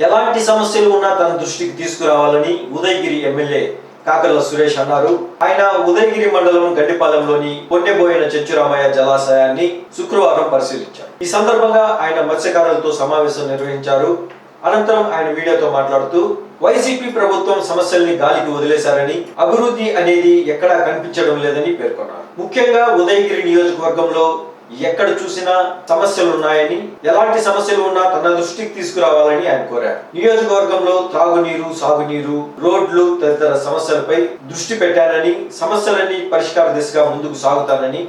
ఎలాంటి సమస్యలు ఉన్నా తన దృష్టికి తీసుకురావాలని ఉదయగిరి ఎమ్మెల్యే కాకల సురేష్ అన్నారు. ఆయన ఉదయగిరి మండలం గడ్డిపాలెంలోని పొన్నెబోయిన చెంచురామయ్య జలాశయాన్ని శుక్రవారం పరిశీలించారు. ఈ సందర్భంగా ఆయన మత్స్యకారులతో సమావేశం నిర్వహించారు. అనంతరం ఆయన మీడియాతో మాట్లాడుతూ వైసీపీ ప్రభుత్వం సమస్యల్ని గాలికి వదిలేశారని అభివృద్ధి అనేది ఎక్కడా కనిపించడం లేదని పేర్కొన్నారు. ముఖ్యంగా ఉదయగిరి నియోజకవర్గంలో ఎక్కడ చూసినా సమస్యలు ఉన్నాయని ఎలాంటి సమస్యలు ఉన్నా తన దృష్టికి తీసుకురావాలని ఆయన కోరారు. నియోజకవర్గంలో త్రాగునీరు సాగునీరు రోడ్లు తదితర సమస్యలపై దృష్టి పెట్టానని సమస్యలన్నీ పరిష్కార దిశగా ముందుకు సాగుతానని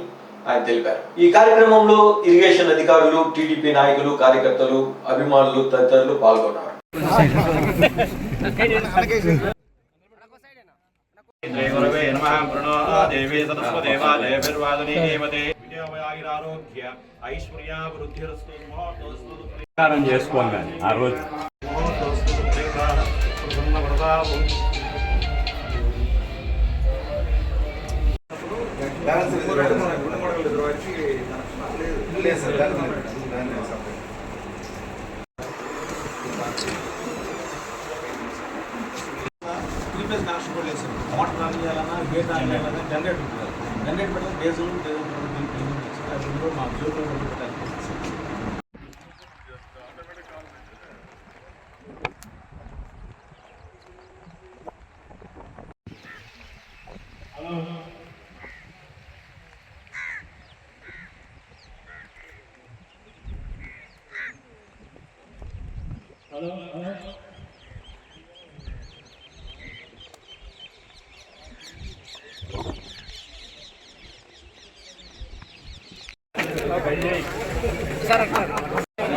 ఆయన తెలిపారు. ఈ కార్యక్రమంలో ఇరిగేషన్ అధికారులు టీడీపీ నాయకులు కార్యకర్తలు అభిమానులు తదితరులు పాల్గొన్నారు. నమః ప్రణో దేవీ దేవతే విజయవయాగిరారోగ్య ఐశ్వర్యాభివృద్ధిరస్తు మహోత్తస్తు ప్రచారం చేసుకోవాలి కానీ ఆ రోజు త్రీ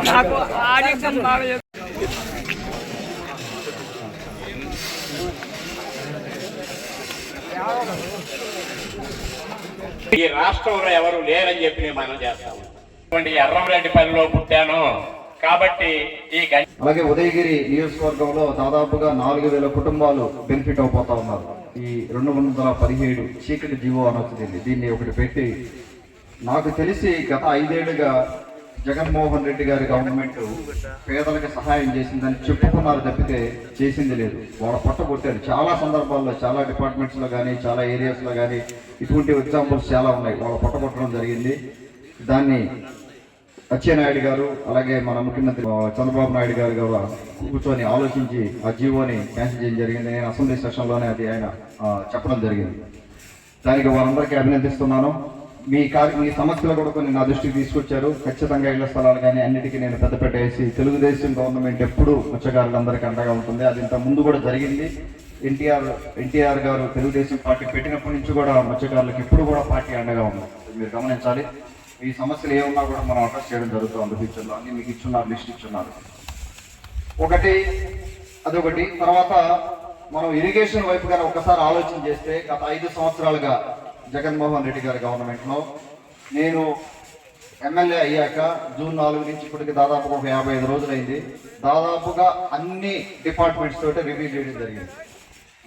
నాకు ఆడిషన్ బాగా ఈ రాష్ట్రంలో ఎవరు లేరని చెప్పి నేను మనం చేస్తాము రెడ్డి ఎర్రంరెడ్డిపల్లిలో పుట్టాను. కాబట్టి ఈ అలాగే ఉదయగిరి నియోజకవర్గంలో దాదాపుగా నాలుగు వేల కుటుంబాలు బెనిఫిట్ అయిపోతా ఉన్నారు. ఈ రెండు వందల పదిహేడు చీకటి జీవో అనొచ్చింది దీన్ని. ఒకటి పెట్టి నాకు తెలిసి గత ఐదేళ్ళుగా జగన్మోహన్ రెడ్డి గారి గవర్నమెంట్ పేదలకు సహాయం చేసిందని చెప్పుకున్నారు తప్పితే చేసింది లేదు. వాళ్ళ పట్ట కొట్టారు. చాలా సందర్భాల్లో చాలా డిపార్ట్మెంట్స్లో కానీ చాలా ఏరియాస్లో కానీ ఇటువంటి ఎగ్జాంపుల్స్ చాలా ఉన్నాయి. వాళ్ళ పట్ట కొట్టడం జరిగింది. దాన్ని అచ్చెన్నాయుడు గారు అలాగే మన ముఖ్యమంత్రి చంద్రబాబు నాయుడు గారు కూడా కూర్చొని ఆలోచించి ఆ జీవోని క్యాన్సిల్ చేయడం జరిగింది. నేను అసెంబ్లీ సెషన్లోనే అది ఆయన చెప్పడం జరిగింది. దానికి వారందరికీ అభినందిస్తున్నాను. మీ కార్య మీ సమస్యలు కూడా కొన్ని నా దృష్టికి తీసుకొచ్చారు. ఖచ్చితంగా ఇళ్ళ స్థలాలు కానీ అన్నిటికీ నేను పెద్ద పెట్టేసి తెలుగుదేశం గవర్నమెంట్ ఎప్పుడూ మత్స్యకారులందరికీ అండగా ఉంటుంది. అది ఇంత ముందు కూడా జరిగింది. ఎన్టీఆర్ ఎన్టీఆర్ గారు తెలుగుదేశం పార్టీ పెట్టినప్పటి నుంచి కూడా మత్స్యకారులకు ఎప్పుడు కూడా పార్టీ అండగా ఉంది మీరు గమనించాలి. ఈ సమస్యలు ఏమున్నా కూడా మనం అడ్రస్ చేయడం జరుగుతుంది ఫ్యూచర్లో అన్ని మీకు ఇచ్చున్నారు లిస్ట్ ఇచ్చున్నారు. ఒకటి అదొకటి. తర్వాత మనం ఇరిగేషన్ వైపు కానీ ఒకసారి ఆలోచన చేస్తే గత ఐదు సంవత్సరాలుగా జగన్మోహన్ రెడ్డి గారి గవర్నమెంట్లో నేను ఎమ్మెల్యే అయ్యాక జూన్ నాలుగు నుంచి ఇప్పటికి దాదాపుగా ఒక యాభై ఐదు రోజులైంది. దాదాపుగా అన్ని డిపార్ట్మెంట్స్ తోటి రివ్యూ చేయడం జరిగింది.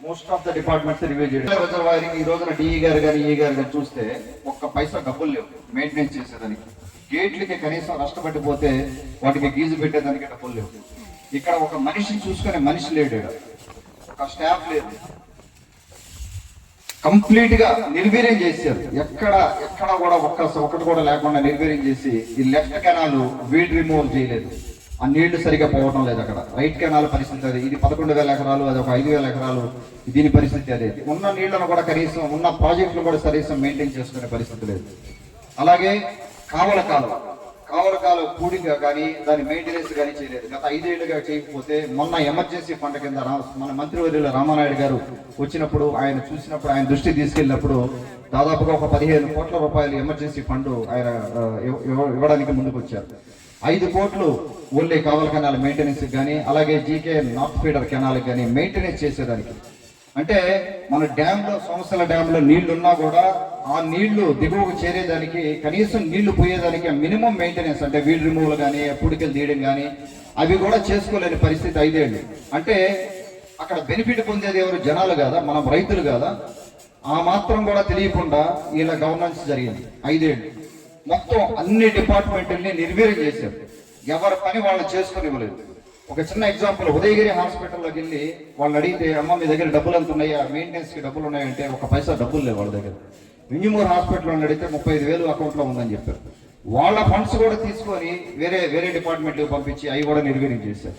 Most of the departments review చేయడం రిజర్వాయరింగ్ ఈ రోజున డిఈ గారు కానీ ఈ e గారు కానీ చూస్తే ఒక్క పైసా డబ్బులు లేవు. మెయింటెనెన్స్ చేసేదానికి. గేట్లకి కనీసం నష్టపడిపోతే వాటికి గీజు పెట్టేదానికి డబ్బులు లేవు. ఇక్కడ ఒక మనిషిని చూసుకునే మనిషి లేడు ఒక స్టాఫ్ లేదు. కంప్లీట్గా నిర్వీర్యం చేశారు. ఎక్కడ ఎక్కడ కూడా ఒక్క ఒకటి కూడా లేకుండా నిర్వీర్యం చేసి ఈ లెఫ్ట్ కెనాల్ వీడ్ రిమూవ్ చేయలేదు. ఆ నీళ్ళు సరిగా పోవడం లేదు అక్కడ. రైట్ కెనాల్ పరిస్థితి అది. ఇది పదకొండు వేల ఎకరాలు అది ఒక ఐదు వేల ఎకరాలు. దీని పరిస్థితి అదే. ఉన్న నీళ్ళను కూడా కనీసం ఉన్న ప్రాజెక్టులు కూడా కనీసం మెయింటైన్ చేసుకునే పరిస్థితి లేదు. అలాగే కావల కాలువ. కావల కాలువ కూడిగా కానీ దాని మెయింటెనెన్స్ కానీ చేయలేదు. గత ఐదేళ్ళుగా చేయకపోతే మొన్న ఎమర్జెన్సీ ఫండ్ కింద మన మంత్రివర్యులు రామానాయుడు గారు వచ్చినప్పుడు ఆయన చూసినప్పుడు ఆయన దృష్టి తీసుకెళ్ళినప్పుడు దాదాపుగా ఒక పదిహేను కోట్ల రూపాయలు ఎమర్జెన్సీ ఫండ్ ఆయన ఇవ్వడానికి ముందుకు వచ్చారు ఐదు కోట్లు ఓన్లీ కావల కెనాల్ మెయింటెనెన్స్ కానీ అలాగే జీకే నార్త్ ఫీడర్ కెనాల్ కానీ మెయింటెనెన్స్ చేసేదానికి. అంటే మన డ్యాంలో సంవత్సరాల డ్యాంలో నీళ్ళు ఉన్నా కూడా ఆ నీళ్ళు దిగువకు చేరేదానికి కనీసం నీళ్ళు పోయేదానికి మినిమం మెయింటెనెన్స్ అంటే వీల్ రిమూవల్ కానీ పుడికలు తీయడం కానీ అవి కూడా చేసుకోలేని పరిస్థితి ఐదేళ్ళు. అంటే అక్కడ బెనిఫిట్ పొందేది ఎవరు? జనాలు కాదా? మనం రైతులు కాదా? ఆ మాత్రం కూడా తెలియకుండా ఇలా గవర్నెన్స్ జరిగింది. ఐదేళ్ళు. మొత్తం అన్ని డిపార్ట్మెంట్ని నిర్వీర్యం చేశారు. ఎవరి పని వాళ్ళు చేసుకుని ఇవ్వలేదు ఒక చిన్న ఎగ్జాంపుల్ ఉదయగిరి హాస్పిటల్లోకి వెళ్ళి వాళ్ళని అడిగితే అమ్మ మీ దగ్గర డబ్బులు ఎంత ఉన్నాయా? మెయింటెనెన్స్కి డబ్బులు ఉన్నాయంటే ఒక పైసా డబ్బులు లేవు వాళ్ళ దగ్గర. వింజమూరు హాస్పిటల్లో అడిగితే ముప్పై ఐదు వేలు అకౌంట్లో ఉందని చెప్పారు. వాళ్ళ ఫండ్స్ కూడా తీసుకొని వేరే వేరే డిపార్ట్మెంట్కి పంపించి అవి కూడా నిర్వీర్యం చేశారు.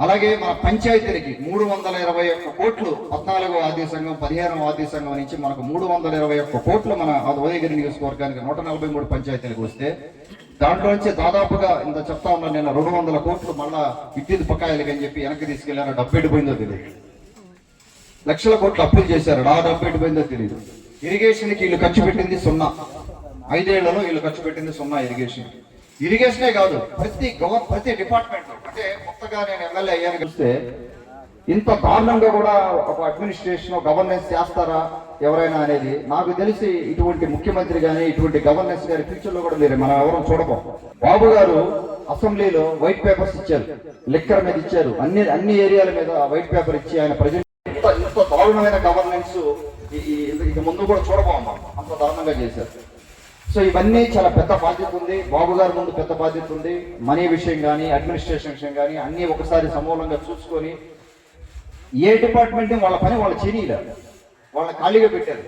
అలాగే మన పంచాయతీలకి మూడు వందల ఇరవై ఒక్క కోట్లు పద్నాలుగో ఆర్థిక సంఘం పదిహేనవ ఆర్థిక సంఘం నుంచి మనకు మూడు వందల ఇరవై ఒక్క కోట్లు మన ఉదయగిరి నియోజకవర్గానికి నూట నలభై మూడు పంచాయతీలకు వస్తే దాంట్లో నుంచి దాదాపుగా ఇంత చెప్తా ఉన్నా నేను రెండు వందల కోట్లు మళ్ళా విద్యుత్ బకాయిలకి అని చెప్పి వెనక్కి తీసుకెళ్ళారు డబ్బు ఎడిపోయిందో తెలియదు లక్షల కోట్లు అప్పులు చేశారు. ఆ డబ్బు ఎడిపోయిందో తెలియదు ఇరిగేషన్కి వీళ్ళు ఖర్చు పెట్టింది సున్నా. ఐదేళ్ళలో వీళ్ళు ఖర్చు పెట్టింది సున్నా ఇరిగేషన్ ఇరిగేషనే కాదు ప్రతి గవర్న ప్రతి డిపార్ట్మెంట్. అంటే కొత్తగా నేను ఎమ్మెల్యే అయ్యాను చూస్తే ఇంత దారుణంగా కూడా ఒక అడ్మినిస్ట్రేషన్ గవర్నెన్స్ చేస్తారా ఎవరైనా అనేది నాకు తెలిసి ఇటువంటి ముఖ్యమంత్రి కానీ ఇటువంటి గవర్నెన్స్ గారి ఫ్యూచర్లో కూడా మీరు మనం ఎవరూ చూడబో బాబు గారు అసెంబ్లీలో వైట్ పేపర్స్ ఇచ్చారు. లిక్కర్ మీద ఇచ్చారు. అన్ని అన్ని ఏరియాల మీద వైట్ పేపర్ ఇచ్చి ఆయన ప్రజెంట్ ఇంత ఇంత దారుణమైన గవర్నెన్స్ ఇక ముందు కూడా చూడబోం అంత దారుణంగా చేశారు. సో ఇవన్నీ చాలా పెద్ద బాధ్యత ఉంది. బాబు గారి ముందు పెద్ద బాధ్యత ఉంది. మనీ విషయం కానీ అడ్మినిస్ట్రేషన్ విషయం కానీ అన్నీ ఒకసారి సమూలంగా చూసుకొని ఏ డిపార్ట్మెంట్ వాళ్ళ పని వాళ్ళు చేయలేదు వాళ్ళ ఖాళీగా పెట్టారు.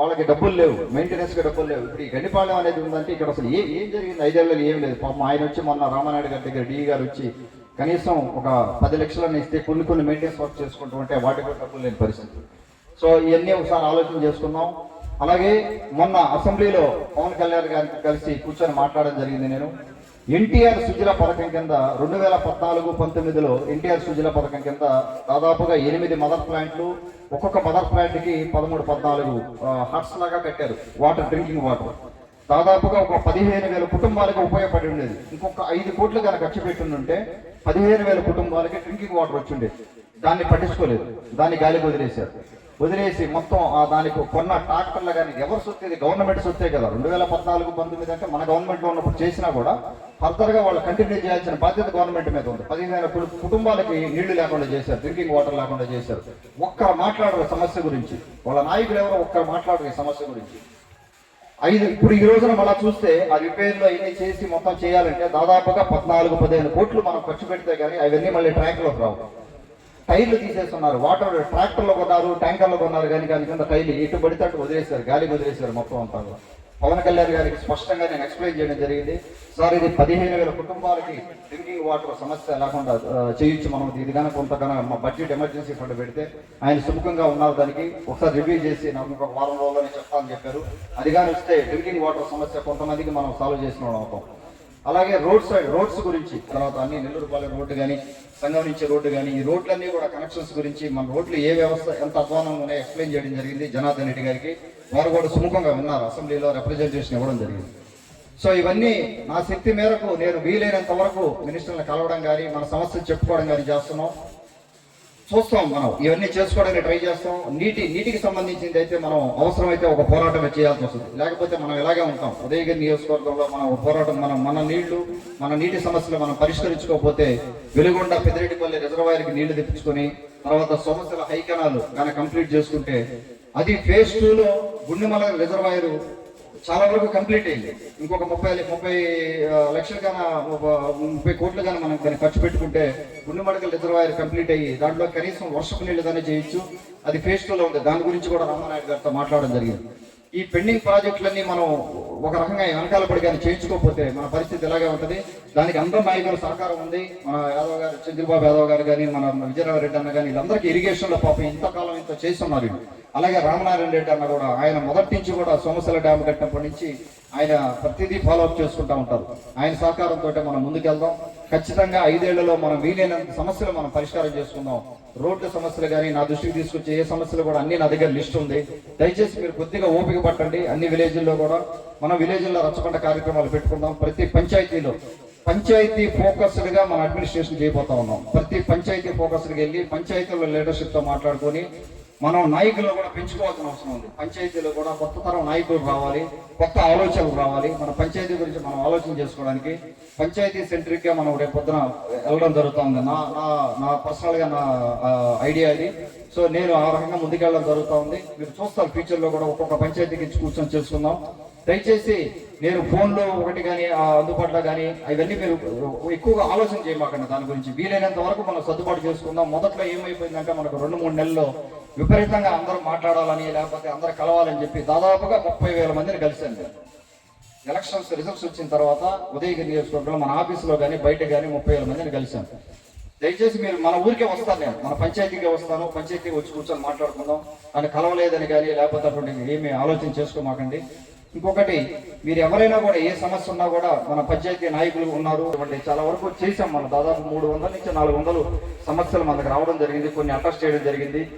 వాళ్ళకి డబ్బులు లేవు. మెయింటెనెన్స్గా డబ్బులు లేవు. ఇప్పుడు ఈ గండిపాలెం అనేది ఉందంటే ఇక్కడ అసలు ఏ ఏం జరిగింది? ఐదేళ్ళలో ఏం లేదు. పాపం ఆయన వచ్చి మొన్న రామానాయుడు గారి దగ్గర డిఈ గారు వచ్చి కనీసం ఒక పది లక్షలను ఇస్తే కొన్ని కొన్ని మెయింటెనెన్స్ వర్క్ చేసుకుంటూ ఉంటే వాటికి కూడా డబ్బులు లేని పరిస్థితి. సో ఇవన్నీ ఒకసారి ఆలోచన చేసుకుందాం అలాగే మొన్న అసెంబ్లీలో పవన్ కళ్యాణ్ గారితో కలిసి కూర్చొని మాట్లాడడం జరిగింది నేను. ఎన్టీఆర్ సుజల పథకం కింద రెండు వేల పద్నాలుగు పంతొమ్మిదిలో ఎన్టీఆర్ సుజల పథకం కింద దాదాపుగా ఎనిమిది మదర్ ప్లాంట్లు ఒక్కొక్క మదర్ ప్లాంట్కి పదమూడు పద్నాలుగు హట్స్ లాగా కట్టారు. Water drinking water. దాదాపుగా ఒక పదిహేను వేల కుటుంబాలకు ఉపయోగపడి ఉండేది. ఇంకొక ఐదు కోట్లు కనుక ఖర్చు పెట్టుంటే పదిహేను వేల కుటుంబాలకి డ్రింకింగ్ వాటర్ వచ్చిండేది దాన్ని పట్టించుకోలేదు. దాన్ని గాలికి వదిలేశారు. వదిలేసి మొత్తం ఆ దానికి కొన్న ట్రాక్టర్లు కానీ ఎవరు సొత్తు గవర్నమెంట్ సొత్తే కదా. రెండు వేల పద్నాలుగు పంతొమ్మిది అంటే మన గవర్నమెంట్లో ఉన్నప్పుడు చేసినా కూడా ఫర్దర్గా వాళ్ళు కంటిన్యూ చేయాల్సిన బాధ్యత గవర్నమెంట్ మీద ఉంది. పదిహేను కుటుంబాలకి నీళ్ళు లేకుండా చేశారు డ్రింకింగ్ వాటర్ లేకుండా చేశారు. ఒక్కరు మాట్లాడరు సమస్య గురించి. వాళ్ళ నాయకులు ఎవరో ఒక్కరు మాట్లాడరు ఈ సమస్య గురించి. ఐదు ఇప్పుడు ఈ రోజున మళ్ళా చూస్తే ఆ రిపేర్లు అవన్నీ చేసి మొత్తం చేయాలంటే దాదాపుగా పద్నాలుగు పదిహేను కోట్లు మనం ఖర్చు పెడితే కానీ అవన్నీ మళ్ళీ ట్రాక్లోకి రావు. టైర్లు తీసేస్తున్నారు. వాటర్ ట్రాక్టర్లో కొన్నారు ట్యాంకర్లో కొన్నారు కానీ దాని కింద టైర్లు ఎటు పడితే అటు వదిలేశారు గాలికి వదిలేశారు మొత్తం అంతా పవన్ కళ్యాణ్ గారికి స్పష్టంగా నేను ఎక్స్ప్లెయిన్ చేయడం జరిగింది. సార్ ఇది పదిహేను వేల కుటుంబాలకి డ్రింకింగ్ వాటర్ సమస్య లేకుండా చేయించి మనం ఇది కనుక కొంత మా బడ్జెట్ ఎమర్జెన్సీ ఫండ్ పెడితే ఆయన సుముఖంగా ఉన్నారు దానికి. ఒకసారి రివ్యూ చేసి నాకు ఒక వారం రోజుల్లోనే చెప్తానని చెప్పారు. అది కానీ వస్తే డ్రింకింగ్ వాటర్ సమస్య కొంతమందికి మనం సాల్వ్ చేసిన వాళ్ళం అవుతాం. అలాగే రోడ్ సైడ్ రోడ్స్ గురించి తర్వాత అన్ని నెల్లూరుపాలెం రోడ్డు కానీ సంఘం నుంచి రోడ్డు కానీ ఈ రోడ్లన్నీ కూడా కనెక్షన్స్ గురించి మన రోడ్లు ఏ వ్యవస్థ ఎంత అధ్వానంగా ఉన్నాయో ఎక్స్ప్లెయిన్ చేయడం జరిగింది జనార్దన్ రెడ్డి గారికి. వారు కూడా సుముఖంగా విన్నారు అసెంబ్లీలో రిప్రజెంటేషన్ ఇవ్వడం జరిగింది. సో ఇవన్నీ నా శక్తి మేరకు నేను వీలైనంత వరకు మినిస్టర్లను కలవడం కానీ మన సమస్యలు చెప్పుకోవడం కానీ చేస్తున్నాం. చూస్తాం మనం. ఇవన్నీ చేసుకోవడానికి ట్రై చేస్తాం. నీటి నీటికి సంబంధించింది అయితే మనం అవసరమైతే ఒక పోరాటం చేయాల్సి వస్తుంది. లేకపోతే మనం ఇలాగే ఉంటాం. ఉదయగిరి నియోజకవర్గంలో మనం పోరాటం మనం మన నీళ్ళు మన నీటి సమస్యలు మనం పరిష్కరించుకోకపోతే వెలుగొండ పెద్దిరెడ్డిపల్లి రిజర్వాయర్కి నీళ్ళు తెప్పించుకొని తర్వాత సమస్యల హైకణాలు కానీ కంప్లీట్ చేసుకుంటే అది ఫేజ్ టూలో గుండెమల రిజర్వాయర్ చాలా వరకు కంప్లీట్ అయింది. ఇంకొక ముప్పై ముప్పై లక్షలు కానీ ఒక ముప్పై కోట్లు కానీ మనం దాన్ని ఖర్చు పెట్టుకుంటే గుండెమడకల రిజర్వాయర్ కంప్లీట్ అయ్యి దాంట్లో కనీసం వర్షపు నీళ్ళు కానీ చేయొచ్చు. అది ఫేజ్ టూలో ఉంది. దాని గురించి కూడా రామానాయుడు గారితో మాట్లాడడం జరిగింది. ఈ పెండింగ్ ప్రాజెక్టులన్నీ మనం ఒక రకంగా వెనకాల పడి కానీ చేయించుకోకపోతే మన పరిస్థితి ఎలాగే ఉంటుంది? దానికి అందరూ నాయకుల సహకారం ఉంది. మన యాదవ్ గారు చంద్రబాబు యాదవ్ గారు కానీ మన విజయరావు రెడ్డి అన్న కానీ వీళ్ళందరికీ ఇరిగేషన్లో పాపం ఇంతకాలం ఇంత చేస్తున్నారు వీళ్ళు. అలాగే రామనారాయణ రెడ్డి అన్న కూడా ఆయన మొదటి నుంచి కూడా సోమసల డ్యామ్ కట్టినప్పటి నుంచి ఆయన ప్రతిదీ ఫాలో అప్ చేసుకుంటా ఉంటారు. ఆయన సహకారంతో మనం ముందుకెళ్దాం. ఖచ్చితంగా ఐదేళ్ళలో మనం వీలైనంత సమస్యలు మనం పరిష్కారం చేసుకుందాం. రోడ్డు సమస్యలు కానీ నా దృష్టికి తీసుకొచ్చే ఏ సమస్యలు కూడా అన్ని నా దగ్గర లిస్ట్ ఉంది. దయచేసి మీరు కొద్దిగా ఓపిక పట్టండి. అన్ని విలేజ్ల్లో కూడా మనం విలేజ్ల్లో రచ్చబండ కార్యక్రమాలు పెట్టుకుందాం. ప్రతి పంచాయతీలో పంచాయతీ ఫోకస్డ్గా మనం మన అడ్మినిస్ట్రేషన్ చేయబోతా ఉన్నాం. ప్రతి పంచాయతీ ఫోకస్డ్కి వెళ్ళి పంచాయతీల లీడర్షిప్తో మాట్లాడుకొని మనం నాయకులు కూడా పెంచుకోవాల్సిన అవసరం ఉంది. పంచాయతీలో కూడా కొత్త తరం నాయకులు రావాలి కొత్త ఆలోచనలు రావాలి. మన పంచాయతీ గురించి మనం ఆలోచన చేసుకోవడానికి పంచాయతీ సెంట్రిక్గా మనం రేపు పొద్దున వెళ్ళడం జరుగుతుంది. నా నా నా పర్సనల్గా నా ఐడియా ఇది. సో నేను ఆ రకంగా ముందుకెళ్ళడం జరుగుతూ ఉంది మీరు చూస్తారు ఫ్యూచర్లో కూడా ఒక్కొక్క పంచాయతీకి ఇచ్చి కూర్చొని చేసుకుందాం. దయచేసి నేను ఫోన్లో ఒకటి కానీ అందుబాటులో కానీ అవన్నీ మీరు ఎక్కువగా ఆలోచన చేయమాకండి. దాని గురించి వీలైనంత వరకు మనం సర్దుబాటు చేసుకుందాం. మొదట్లో ఏమైపోయిందంటే మనకు రెండు మూడు నెలల్లో విపరీతంగా అందరూ మాట్లాడాలని లేకపోతే అందరూ కలవాలని చెప్పి దాదాపుగా ముప్పై వేల మందిని కలిశాను నేను. ఎలక్షన్స్ రిజల్ట్స్ వచ్చిన తర్వాత ఉదయగిరి నియోజకవర్గంలో మన ఆఫీసులో కానీ బయట కానీ ముప్పై వేల మందిని కలిశాను. దయచేసి మీరు మన ఊరికే వస్తాను నేను. మన పంచాయతీకే వస్తాను. పంచాయతీకి వచ్చి కూర్చొని మాట్లాడుకుందాం. అని కలవలేదని కానీ లేకపోతే అటువంటి ఏమీ ఆలోచన చేసుకోమాకండి. ఇంకొకటి మీరు ఎవరైనా కూడా ఏ సమస్య ఉన్నా కూడా మన పంచాయతీ నాయకులు ఉన్నారు. అంటే చాలా వరకు చేసాం మనం. దాదాపు మూడు వందల నుంచి నాలుగు వందలు సమస్యలు మనకు రావడం జరిగింది. కొన్ని అటెస్ట్ చేయడం జరిగింది.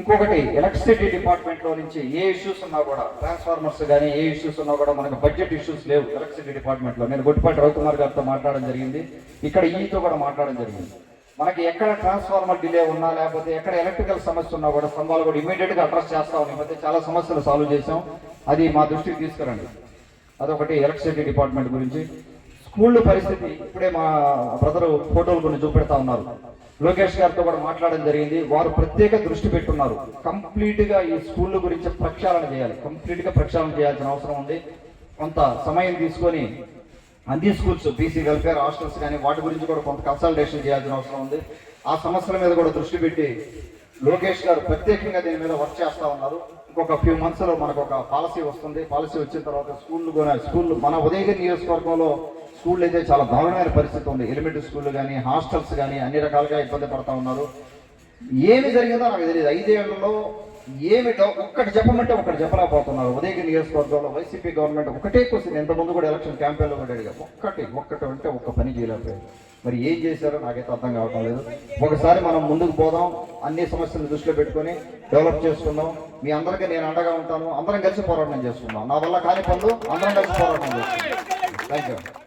ఇంకొకటి ఎలక్ట్రిసిటీ డిపార్ట్మెంట్లో నుంచి ఏ ఇష్యూస్ ఉన్నా కూడా ట్రాన్స్ఫార్మర్స్ కానీ ఏ ఇష్యూస్ ఉన్నా కూడా మనకు బడ్జెట్ ఇష్యూస్ లేవు ఎలక్ట్రిసిటీ డిపార్ట్మెంట్లో నేను గొట్టిపాటి రవికుమార్ గారితో మాట్లాడడం జరిగింది. ఇక్కడ ఈతో కూడా మాట్లాడడం జరిగింది. మనకి ఎక్కడ ట్రాన్స్ఫార్మర్ డిలే ఉన్నా లేకపోతే ఎక్కడ ఎలక్ట్రికల్ సమస్య ఉన్నా కూడా స్తంభాలు కూడా ఇమీడియట్గా అడ్రస్ చేస్తా. ఈ మధ్య చాలా సమస్యలు సాల్వ్ చేసాం అది మా దృష్టికి తీసుకురండి. అదొకటి ఎలక్ట్రిసిటీ డిపార్ట్మెంట్ గురించి. స్కూళ్ళ పరిస్థితి ఇప్పుడే మా బ్రదరు ఫోటోలు కొన్ని చూపెడతా ఉన్నారు. లోకేష్ గారితో కూడా మాట్లాడడం జరిగింది. వారు ప్రత్యేక దృష్టి పెట్టున్నారు. కంప్లీట్గా ఈ స్కూళ్ళ గురించి ప్రక్షాళన చేయాలి. కంప్లీట్గా ప్రక్షాళన చేయాల్సిన అవసరం ఉంది. కొంత సమయం తీసుకొని అన్ని స్కూల్స్ బీసీ వెల్ఫేర్ హాస్టల్స్ కానీ వాటి గురించి కూడా కొంత కన్సల్టేషన్ చేయాల్సిన అవసరం ఉంది. ఆ సమస్యల మీద కూడా దృష్టి పెట్టి లోకేష్ గారు ప్రత్యేకంగా దీని మీద వర్క్ చేస్తా ఉన్నారు. ఇంకొక ఫ్యూ మంత్స్లో మనకు ఒక పాలసీ వస్తుంది. పాలసీ వచ్చిన తర్వాత స్కూల్ కూడా స్కూల్ మన ఉదయగిరి నియోజకవర్గంలో స్కూళ్ళు అయితే చాలా దారుణమైన పరిస్థితి ఉంది. ఎలిమెంటరీ స్కూల్ కానీ హాస్టల్స్ కానీ అన్ని రకాలుగా ఇబ్బంది పడతా ఉన్నారు. ఏమి జరిగిందో నాకు తెలియదు ఐదేళ్ళలో ఏమిటో ఒక్కటి చెప్పమంటే ఒక్కటి చెప్పలేకపోతున్నారు. ఉదయగిరి నియోజకవర్గంలో వైసీపీ గవర్నమెంట్ ఒకటే క్వశ్చన్. ఎంతమంది కూడా ఎలక్షన్ క్యాంపెయిన్లో కూడా అడిగా. ఒక్కటి ఒక్కటి అంటే ఒక్క పని చేయలేకపోయారు. మరి ఏం చేశారో నాకైతే అర్థం కావటం లేదు. ఒకసారి మనం ముందుకు పోదాం. అన్ని సమస్యలు దృష్టిలో పెట్టుకొని డెవలప్ చేసుకుందాం. మీ అందరికీ నేను అండగా ఉంటాను. అందరం కలిసి పోరాటం చేసుకుందాం. నా వల్ల కాని పనులు అందరం కలిసి పోరాటం చేసుకుందాం. Thank you